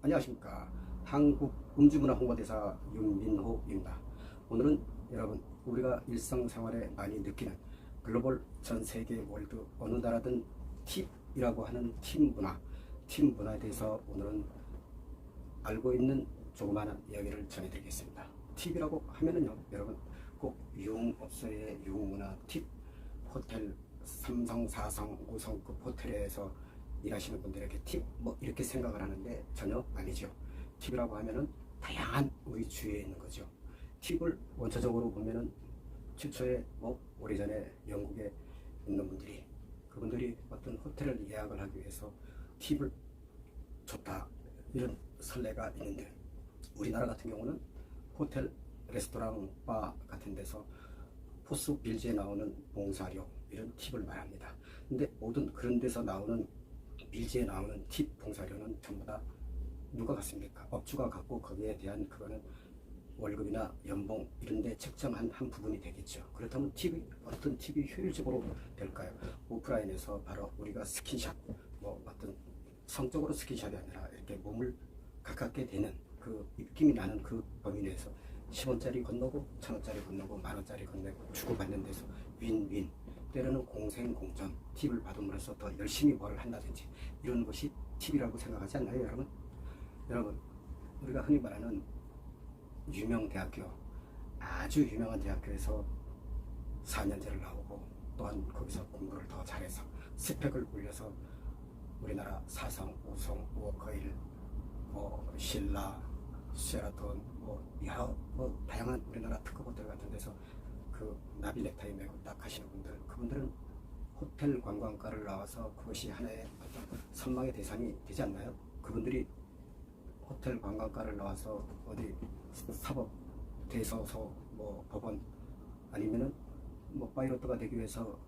안녕하십니까. 한국 음주문화 홍보대사 윤민호입니다. 오늘은 여러분 우리가 일상생활에 많이 느끼는 글로벌 전 세계 월드 어느 나라든 팁이라고 하는 팀 문화 팀 문화에 대해서 오늘은 알고 있는 조그마한 이야기를 전해드리겠습니다. 팁이라고 하면은요 여러분 꼭 유흥업소의 유흥문화 팁 호텔 삼성, 사성, 5성급 호텔에서 일하시는 분들에게 팁 뭐 이렇게 생각을 하는데 전혀 아니죠. 팁이라고 하면은 다양한 우리 주위에 있는 거죠. 팁을 원초적으로 보면은 최초에 뭐 오래전에 영국에 있는 분들이 그분들이 어떤 호텔을 예약을 하기 위해서 팁을 줬다 이런 선례가 있는데 우리나라 같은 경우는 호텔, 레스토랑, 바 같은 데서 포스 빌지에 나오는 봉사료 이런 팁을 말합니다. 근데 모든 그런 데서 나오는 빌지에 나오는 팁 봉사료는 전부 다 누가 갖습니까? 업주가 갖고 거기에 대한 그거는 월급이나 연봉 이런 데 책정한 한 부분이 되겠죠. 그렇다면 팁이 어떤 팁이 효율적으로 될까요? 오프라인에서 바로 우리가 스킨샵 뭐 어떤 성적으로 스킨샵이 아니라 이렇게 몸을 가깝게 되는 그 입김이 나는 그 범위 내에서 10원짜리 건너고 1000원짜리 건너고 만원짜리 건너고 주고받는 데서 윈윈 때로는 공생공전 팁을 받음으로써 더 열심히 뭐를 한다든지 이런 것이 팁이라고 생각하지 않나요 여러분? 여러분 우리가 흔히 말하는 유명 대학교 아주 유명한 대학교에서 4년제를 나오고 또한 거기서 공부를 더 잘해서 스펙을 올려서 우리나라 사성, 우성, 워커일, 뭐 신라, 쉐라톤, 뭐뭐 다양한 우리나라 특급 호텔 같은 데서 그 나비 넥타이 메고 딱 하시는 분들 그분들은 호텔 관광가를 나와서 그것이 하나의 어떤 선망의 대상이 되지 않나요? 그분들이 호텔 관광가를 나와서 어디 사법 대서서 뭐 법원 아니면은 뭐 파이로트가 되기 위해서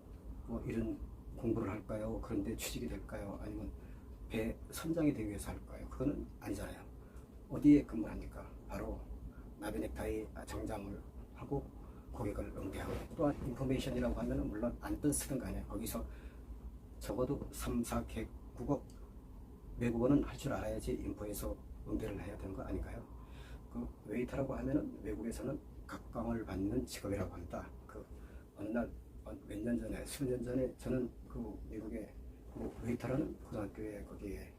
뭐 이런 공부를 할까요? 그런데 취직이 될까요? 아니면 배 선장이 되기 위해서 할까요? 그거는 아니잖아요. 어디에 근무를 합니까? 바로 나비 넥타이 정장을 하고 고객을 응대하고 또한 인포메이션이라고 하면은 물론 안 뜬 쓰든 간에 거기서 적어도 3, 4개 국어 외국어는 할 줄 알아야지 인포에서 응대를 해야 되는 거 아닌가요? 그 웨이터라고 하면은 외국에서는 각광을 받는 직업이라고 합니다. 그 어느 날 몇 년 전에 수년 전에 저는 그 미국의 그 웨이터라는 고등학교에 거기에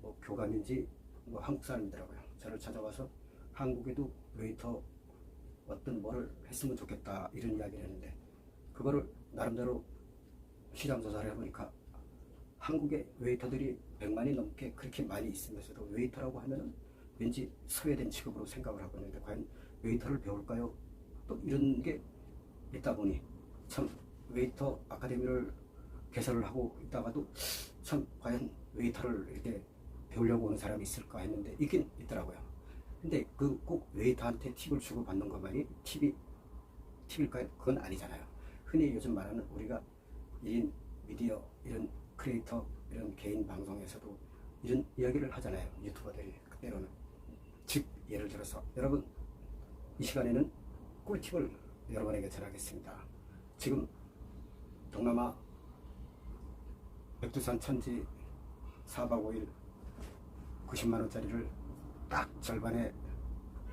뭐 교감인지 뭐 한국 사람이더라고요. 저를 찾아와서 한국에도 웨이터 어떤 뭐를 했으면 좋겠다 이런 이야기를 했는데 그거를 나름대로 시장 조사를 해보니까 한국의 웨이터들이 100만이 넘게 그렇게 많이 있으면서도 웨이터라고 하면은 왠지 소외된 직업으로 생각을 하고 있는데 과연 웨이터를 배울까요? 또 이런 게 있다 보니 참 웨이터 아카데미를 개설을 하고 있다가도 참 과연 웨이터를 이렇게 배우려고 오는 사람이 있을까 했는데 있긴 있더라고요. 근데 그 꼭 웨이터한테 팁을 주고 받는 것만이 팁이 팁일까요? 그건 아니잖아요. 흔히 요즘 말하는 우리가 이 미디어 이런 크리에이터 이런 개인 방송에서도 이런 이야기를 하잖아요. 유튜버들이 때로는 즉 예를 들어서 여러분 이 시간에는 꿀팁을 여러분에게 전하겠습니다. 지금 동남아 백두산 천지 4박 5일 90만 원짜리를 딱 절반에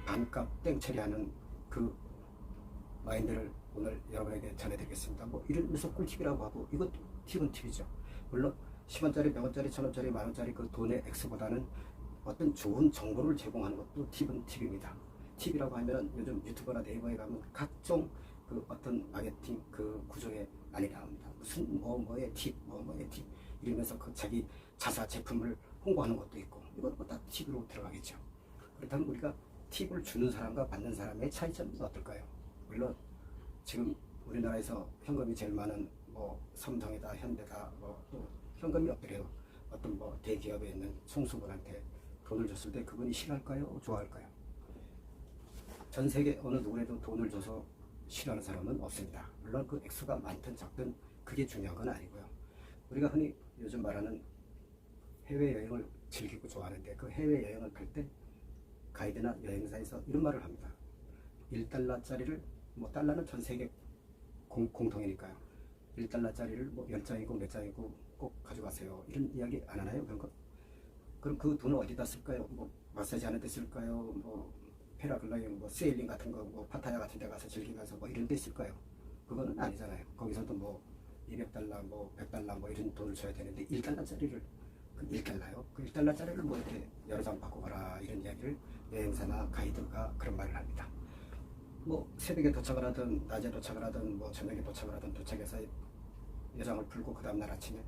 반값 땡처리하는 그 마인드를 오늘 여러분에게 전해드리겠습니다. 뭐 이러면서 꿀팁이라고 하고 이것도 팁은 팁이죠. 물론 10원짜리, 100원짜리, 1000원짜리, 만원짜리 그 돈의 액수보다는 어떤 좋은 정보를 제공하는 것도 팁은 팁입니다. 팁이라고 하면 요즘 유튜버나 네이버에 가면 각종 그 어떤 마케팅 그 구조에 많이 나옵니다. 무슨 뭐 뭐의 팁, 뭐 뭐의 팁 이러면서 그 자기 자사 제품을 홍보하는 것도 있고 이건 뭐다 팁으로 들어가겠죠. 그렇다면 우리가 팁을 주는 사람과 받는 사람의 차이점은 어떨까요? 물론 지금 우리나라에서 현금이 제일 많은 뭐 삼성이다, 현대다, 뭐또 현금이 없더래요. 어떤 뭐 대기업에 있는 총수분한테 돈을 줬을 때 그분이 싫어할까요? 좋아할까요? 전 세계 어느 누구에도 돈을 줘서 싫어하는 사람은 없습니다. 물론 그 액수가 많든 적든 그게 중요한 건 아니고요. 우리가 흔히 요즘 말하는 해외 여행을 즐기고 좋아하는데 그 해외 여행을 갈 때 가이드나 여행사에서 이런 말을 합니다. 1달러짜리를 뭐 달러는 전 세계 공, 공통이니까요. 1달러짜리를 뭐 10장이고 몇 장이고 꼭 가져가세요. 이런 이야기 안 하나요? 그런 거? 그럼 그 돈을 어디다 쓸까요? 뭐 마사지 하는 데 쓸까요? 뭐 패라글라이딩, 뭐 세일링 같은 거, 뭐 파타야 같은 데 가서 즐기면서 뭐 이런 데 쓸까요? 그거는 아니잖아요. 거기서도 뭐 200달러, 뭐 100달러 뭐 이런 돈을 줘야 되는데 1달러짜리를 그 1달러요? 그 1달러짜리를 뭐 이렇게 여러 장 바꿔봐라 이런 이야기를 여행사나 가이드가 그런 말을 합니다. 뭐 새벽에 도착을 하든 낮에 도착을 하든 뭐 저녁에 도착을 하든 도착해서 여장을 풀고 그 다음날 아침에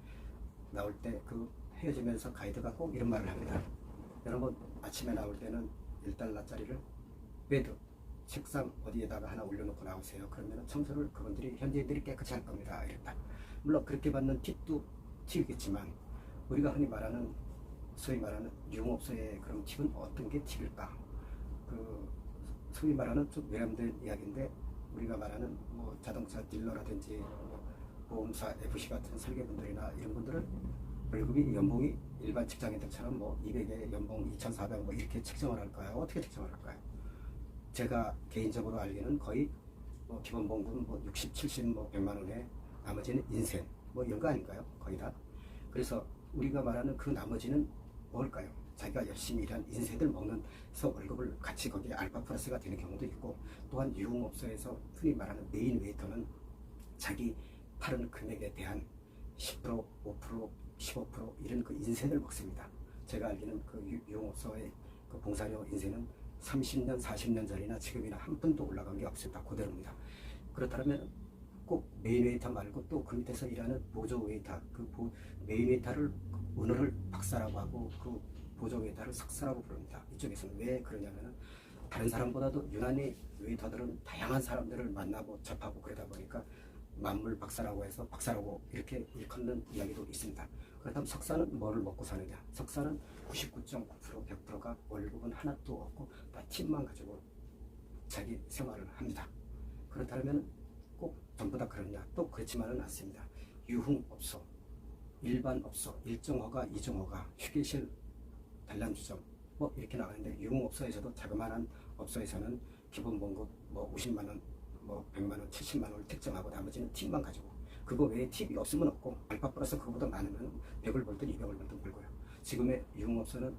나올 때 그 헤어지면서 가이드가 꼭 이런 말을 합니다. 여러분 아침에 나올 때는 1달러짜리를 베드 책상 어디에다가 하나 올려놓고 나오세요. 그러면 청소를 그분들이 현지인들이 깨끗이 할 겁니다. 이랬다. 물론 그렇게 받는 팁도 팁이겠지만 우리가 흔히 말하는 소위 말하는 유흥업소의 그런 팁은 어떤 게 팁일까? 그 소위 말하는 좀 외람된 이야기인데 우리가 말하는 뭐 자동차 딜러라든지 뭐 보험사 FC 같은 설계분들이나 이런 분들은 월급이 연봉이 일반 직장인들처럼 뭐 200에 연봉 2,400 뭐 이렇게 책정을 할까요? 어떻게 책정을 할까요? 제가 개인적으로 알기는 거의 뭐 기본 봉급 뭐 60, 70, 뭐 100만 원에 나머지는 인센 뭐 이런 거 아닌가요? 거의 다. 그래서 우리가 말하는 그 나머지는 뭘까요? 자기가 열심히 일한 인세들 먹는서 월급을 같이 거기에 알파 플러스가 되는 경우도 있고 또한 유흥업소에서 흔히 말하는 메인 웨이터는 자기 파는 금액에 대한 10%, 5%, 15% 이런 그 인센을 먹습니다. 제가 알기는 그 유- 유흥업소의 그 봉사료 인센은 30년, 40년 전이나 지금이나 한 푼도 올라간 게 없습니다. 그대로입니다. 그렇다면 꼭 메인 웨이터 말고 또 그 밑에서 일하는 보조 웨이터, 그 보- 메인 웨이터를 은어를 박사라고 하고 그 보조 웨이터를 석사라고 부릅니다. 이쪽에서는 왜 그러냐면은 다른 사람보다도 유난히 웨이터들은 다양한 사람들을 만나고 접하고 그러다 보니까 만물 박사라고 해서 박사라고 이렇게 일컫는 이야기도 있습니다. 그렇다면 석사는 뭐를 먹고 사느냐? 석사는 99.9% 100%가 월급은 하나도 없고 다 팀만 가지고 자기 생활을 합니다. 그렇다면 꼭 전부 다 그러냐? 또 그렇지만은 않습니다. 유흥업소, 일반업소, 일정허가, 이정허가, 휴게실, 단란주점 뭐 이렇게 나가는데 유흥업소에서도 자그마한 업소에서는 기본 봉급 뭐 50만 원, 뭐 100만 원, 70만 원을 특정하고 나머지는 팁만 가지고 그거 외에 팁이 없으면 없고 알파 플러스 그거보다 많으면 100을 벌든 200을 벌든 벌고요. 지금의 유흥업소는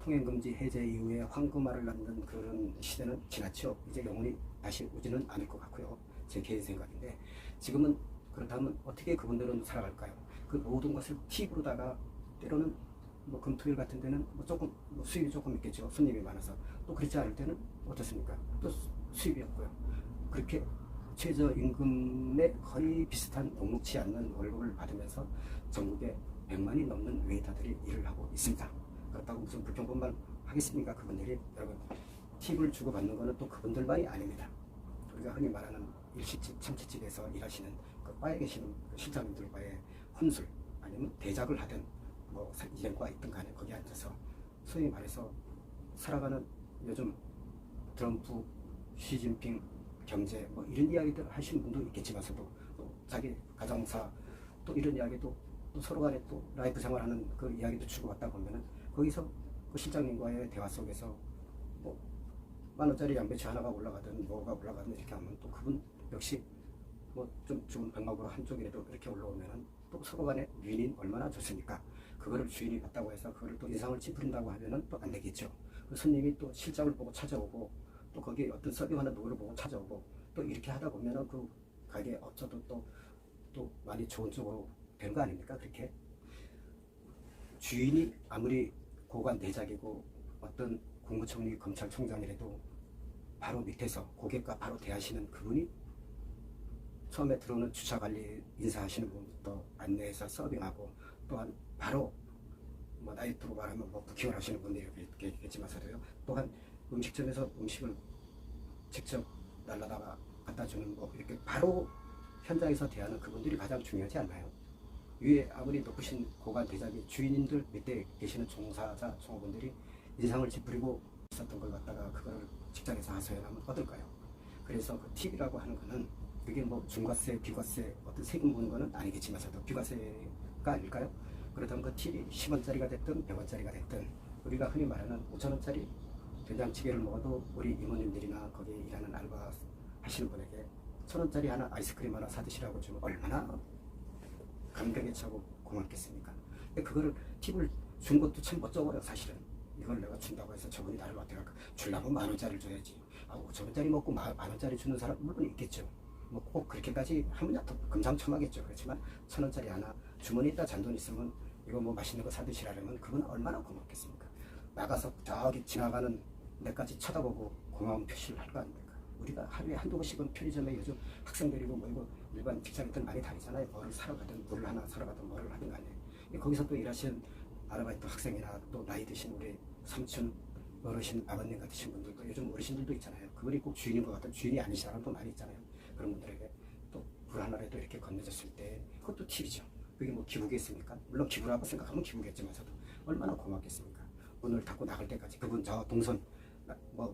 통행금지 해제 이후에 황금알을 낳는 그런 시대는 지났죠. 이제 영원히 다시 오지는 않을 것 같고요. 제 개인 생각인데 지금은 그렇다면 어떻게 그분들은 살아갈까요? 그 모든 것을 팁으로다가 때로는 뭐 금토일 같은 데는 뭐 조금 뭐 수입이 조금 있겠죠. 손님이 많아서 또 그렇지 않을 때는 어떻습니까? 또 수- 수입이 없고요. 그렇게 최저임금에 거의 비슷한 녹록치 않는 월급을 받으면서 전국에 100만이 넘는 웨이터들이 일을 하고 있습니다. 그렇다고 무슨 불평분만 하겠습니까? 그분들이 여러분 팁을 주고 받는 거는 또 그분들만이 아닙니다. 우리가 흔히 말하는 일식집, 참치집에서 일하시는 그 바에 계시는 그 실장님들과의 혼술 아니면 대작을 하든 뭐 이행과 있든 간에 거기 앉아서 소위 말해서 살아가는 요즘 트럼프, 시진핑 경제 뭐 이런 이야기들 하시는 분도 있겠지만서도 또 자기 가정사 또 이런 이야기도 또 서로 간에 또 라이프 생활하는 그 이야기도 주고받다 보면은 거기서 그 실장님과의 대화 속에서 뭐 만 원짜리 양배추 하나가 올라가든 뭐가 올라가든 이렇게 하면 또 그분 역시 뭐좀 좋은 병목으로 한쪽이라도 이렇게 올라오면은 또 서로 간에 윈인 얼마나 좋습니까? 그거를 주인이 봤다고 해서 그거를 또 인상을 찌푸린다고 하면은 또 안 되겠죠. 그 손님이 또 실적을 보고 찾아오고 또 거기에 어떤 서빙하는 노를 보고 찾아오고 또 이렇게 하다 보면은 그 가게 업체도 또, 또 많이 좋은 쪽으로 되는 거 아닙니까? 그렇게 주인이 아무리 고관 대작이고 어떤 국무총리 검찰총장이라도 바로 밑에서 고객과 바로 대하시는 그분이 처음에 들어오는 주차 관리 인사하시는 분부터 안내해서 서빙하고 또한 바로 뭐 나이트로 말하면 뭐 부킹을 하시는 분들이 이렇게 있겠지만서도요 또한 음식점에서 음식을 직접 날라다가 갖다 주는 뭐 이렇게 바로 현장에서 대하는 그분들이 가장 중요하지 않나요? 위에 아무리 높으신 고관 대작이 주인님들 밑에 계시는 종사자 종업원들이 인상을 찌푸리고 있었던 걸 갖다가 그거를 직장에서 하소연하면 어떨까요? 그래서 그 팁이라고 하는 거는 그게 뭐 중과세, 비과세 어떤 세금 부는 거는 아니겠지만서도 비과세가 아닐까요? 그렇다면 그 팁이 10원짜리가 됐든 100원짜리가 됐든 우리가 흔히 말하는 5천원짜리 된장찌개를 먹어도 우리 이모님들이나 거기 일하는 알바 하시는 분에게 천원짜리 하나 아이스크림 하나 사드시라고 주면 얼마나 감격에 차고 고맙겠습니까? 근데 그거를 팁을 준 것도 참 멋쩍어요 사실은 이걸 내가 준다고 해서 저분이 나를 어떻게 할까 주려면 만 원짜리를 줘야지 아 5천 원짜리 먹고 만, 만 원짜리 주는 사람 물론 있겠죠 뭐 꼭 그렇게까지 하면 또 금상첨화겠죠. 그렇지만 천 원짜리 하나 주머니 있다 잔돈 있으면 이거 뭐 맛있는 거 사드시라면 그건 얼마나 고맙겠습니까? 나가서 저기 지나가는 내까지 쳐다보고 고마운 표시를 할 거 아닙니까? 우리가 하루에 한두 번씩은 편의점에 요즘 학생들이고 뭐 이거 일반 직장인들 많이 다니잖아요. 뭐를 사러 가든 물 하나 사러 가든 뭐를 하든 간에. 거기서 또 일하시는 아르바이트 학생이나 또 나이 드신 우리 삼촌 어르신 아버님 같으신 분들도 요즘 어르신들도 있잖아요. 그분이 꼭 주인인 것 같은 주인이 아닌 사람도 많이 있잖아요 그런 분들에게 또물 하나라도 이렇게 건네줬을 때 그것도 팁이죠 그게 뭐 기부겠습니까 물론 기부라고 생각하면 기부겠지만서도 얼마나 고맙겠습니까 문을 닫고 나갈 때까지 그분 저 동선 뭐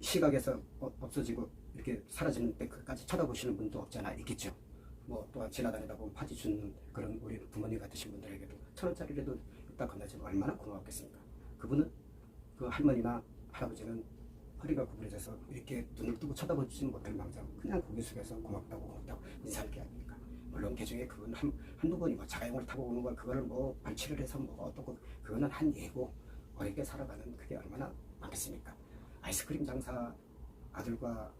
시각에서 어- 없어지고 이렇게 사라지는 때까지 쳐다보시는 분도 없잖아 있겠죠. 뭐 또한 지나다니다 보면 파지 주는 그런 우리 부모님 같으신 분들에게도 천 원짜리라도 이따 건네주면 얼마나 고맙겠습니까. 그분은 그 할머니나 할아버지는 허리가 구부러져서 이렇게 눈을 뜨고 쳐다보지는 못할 망정 그냥 고개 숙여서 고맙다고 고맙다고 인사할 게 아닙니까. 물론 그 중에 그분 한, 한두 번이 뭐 자가용을 타고 오는 걸 그거를 뭐 발치를 해서 뭐 어떻고 그거는 한 예고 어렵게 살아가는 그게 얼마나 많겠습니까. 아이스크림 장사 아들과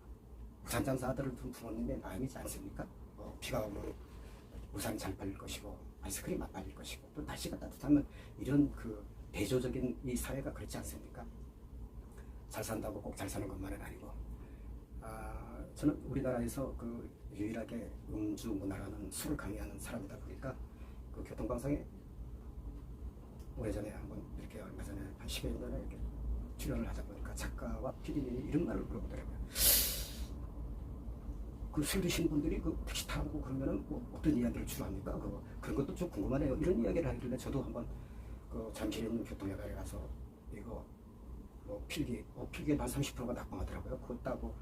우산 장사 아들을 둔 부모님의 마음이지 않습니까? 뭐 비가 오면 우산이 잘 팔릴 것이고 아이스크림 안 팔릴 것이고 또 날씨가 따뜻하면 이런 그 대조적인 이 사회가 그렇지 않습니까? 잘 산다고 꼭 잘 사는 것만은 아니고 아, 저는 우리나라에서 그 유일하게 음주 문화라는 술을 강요하는 사람이다 보니까 그 교통방송에 오래전에 한번 이렇게 얼마 전에 한 10여 년 전에 이렇게 출연을 하다 보니까 작가와 PD님이 이런 말을 물어보더라고요. 그술 드신 분들이 그 택시 타고 그러면은 뭐 어떤 이야기를 주로 합니까? 그거 그런 것도 좀 궁금하네요. 이런 이야기를 하길래 저도 한번 그 잠실에 있는 교통회사에 가서 이거 뭐 필기, 어, 필기에 한 30%가 낙방하더라고요. 그거 따고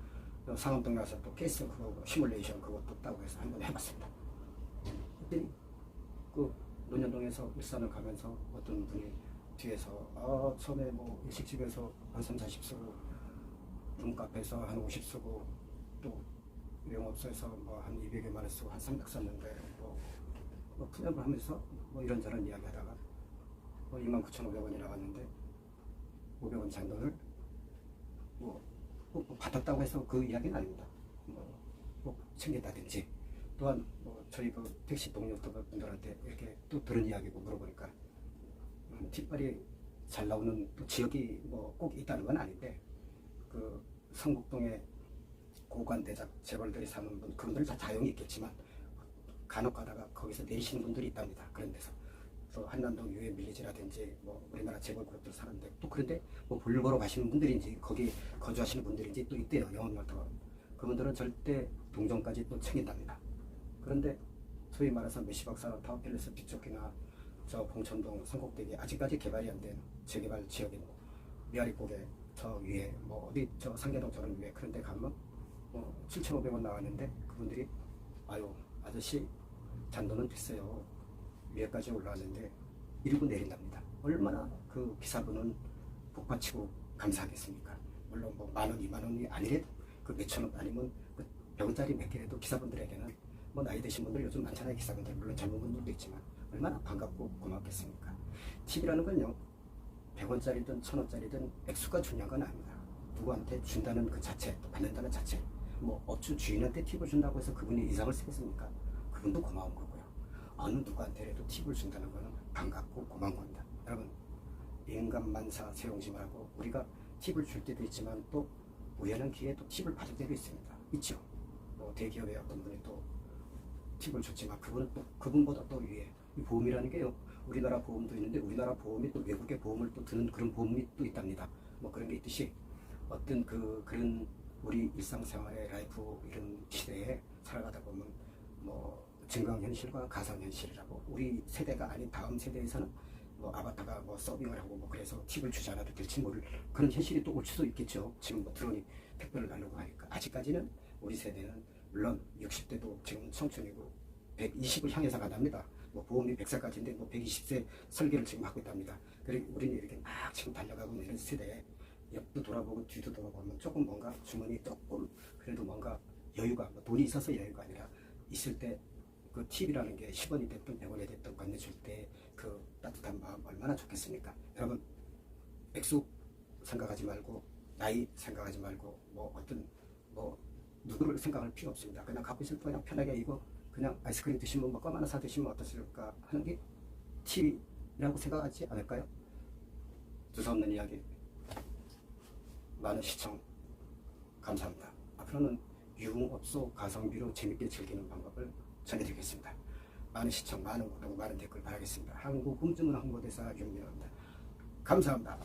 어, 상암동에 가서 또 케이스 그거 시뮬레이션 그것도 따고 해서 한번 해봤습니다. 그랬더니 그 논현동에서 일산을 가면서 어떤 분이 뒤에서 아 처음에 뭐 일식집에서 한 3, 40 쓰고 룸카페에서 한 50 쓰고 또 영업소에서 뭐 한 200여만 원 쓰고 한 300 썼는데 뭐, 뭐 푸념을 하면서 뭐 이런저런 이야기 하다가 뭐 29,500원이 나왔는데 500원 잔돈을 뭐, 뭐, 뭐 받았다고 해서 그 이야기는 아닙니다. 뭐, 꼭 챙겼다든지 또한 뭐 저희 그 택시 동료 분들한테 이렇게 또 들은 이야기고 물어보니까 음, 뒷발이 잘 나오는 또 지역이 뭐 꼭 있다는 건 아닌데 그 성북동에 고관 대작 재벌들이 사는 분 그분들 다 자용이 있겠지만 간혹 가다가 거기서 내리시는 분들이 있답니다. 그런 데서 또 한남동 유해 밀리지라든지 뭐 우리나라 재벌 그룹들 사는데 또 그런데 뭐 볼일 보러 가시는 분들인지 거기 거주하시는 분들인지 또 있대요 영업열터가 그분들은 절대 동정까지 또 챙긴답니다. 그런데 소위 말해서 메시박사 타워팰리스 뒤쪽이나 저 봉천동 성곡대기 아직까지 개발이 안 된 재개발 지역인 미아리곡에 저 위에 뭐 어디 저 상계동 저런 위에 그런 데 가면 뭐 7,500원 나왔는데 그분들이 아유 아저씨 잔돈은 됐어요 위에까지 올라왔는데 이러고 내린답니다. 얼마나 그 기사분은 복받치고 감사하겠습니까? 물론 뭐 만 원, 이만 원이 아니래도 그 몇천 원 아니면 그 병짜리 몇 개라도 기사분들에게는 뭐 나이 드신 분들 요즘 많잖아요 기사분들 물론 젊은 분들도 있지만 얼마나 반갑고 고맙겠습니까? 팁이라는 건요 100원짜리든 1000원짜리든 액수가 중요한 건 아닙니다. 누구한테 준다는 그 자체 또 받는다는 자체 뭐 업주 주인한테 팁을 준다고 해서 그분이 이상을 쓰겠습니까? 그분도 고마운 거고요. 어느 누구한테라도 팁을 준다는 거는 반갑고 고마운 겁니다. 여러분 인간만사 세용지 말고 우리가 팁을 줄 때도 있지만 또 우연한 기회에 또 팁을 받을 때도 있습니다. 있죠. 뭐 대기업의 어떤 분이 또 팁을 줬지만 그분은 또 그분보다 또 위에 이 보험이라는 게요. 우리나라 보험도 있는데 우리나라 보험이 또 외국의 보험을 또 드는 그런 보험이 또 있답니다. 뭐 그런 게 있듯이 어떤 그 그런 우리 일상생활의 라이프 이런 시대에 살아가다 보면 뭐 증강현실과 가상현실이라고 우리 세대가 아닌 다음 세대에서는 뭐 아바타가 뭐 서빙을 하고 뭐 그래서 팁을 주지 않아도 될지 모를 그런 현실이 또 올 수도 있겠죠. 지금 뭐 드론이 택배를 날려고 하니까 아직까지는 우리 세대는 물론 60대도 지금 청춘이고 120을 향해서 가답니다. 뭐 보험이 100살까지인데 뭐 120세 설계를 지금 하고 있답니다. 그리고 우리는 이렇게 막 지금 달려가고 있는 세대에 옆도 돌아보고 뒤도 돌아보면 조금 뭔가 주머니 조금 그래도 뭔가 여유가 뭐 돈이 있어서 여유가 아니라 있을 때 그 팁이라는 게 10원이 됐든 100원이 됐든 건네줄 때 그 따뜻한 마음 얼마나 좋겠습니까? 여러분 액수 생각하지 말고 나이 생각하지 말고 뭐 어떤 뭐 누구를 생각할 필요 없습니다. 그냥 갖고 있을 때 그냥 편하게 이거 그냥 아이스크림 드시면 뭐껌 하나 사 드시면 어떠실까 하는 게 TV라고 생각하지 않을까요? 두서없는 이야기 많은 시청 감사합니다. 앞으로는 유흥업소 가성비로 재밌게 즐기는 방법을 전해드리겠습니다. 많은 시청, 많은 구독, 많은 댓글 바라겠습니다. 한국 음주문화 홍보대사 윤민호입니다. 감사합니다.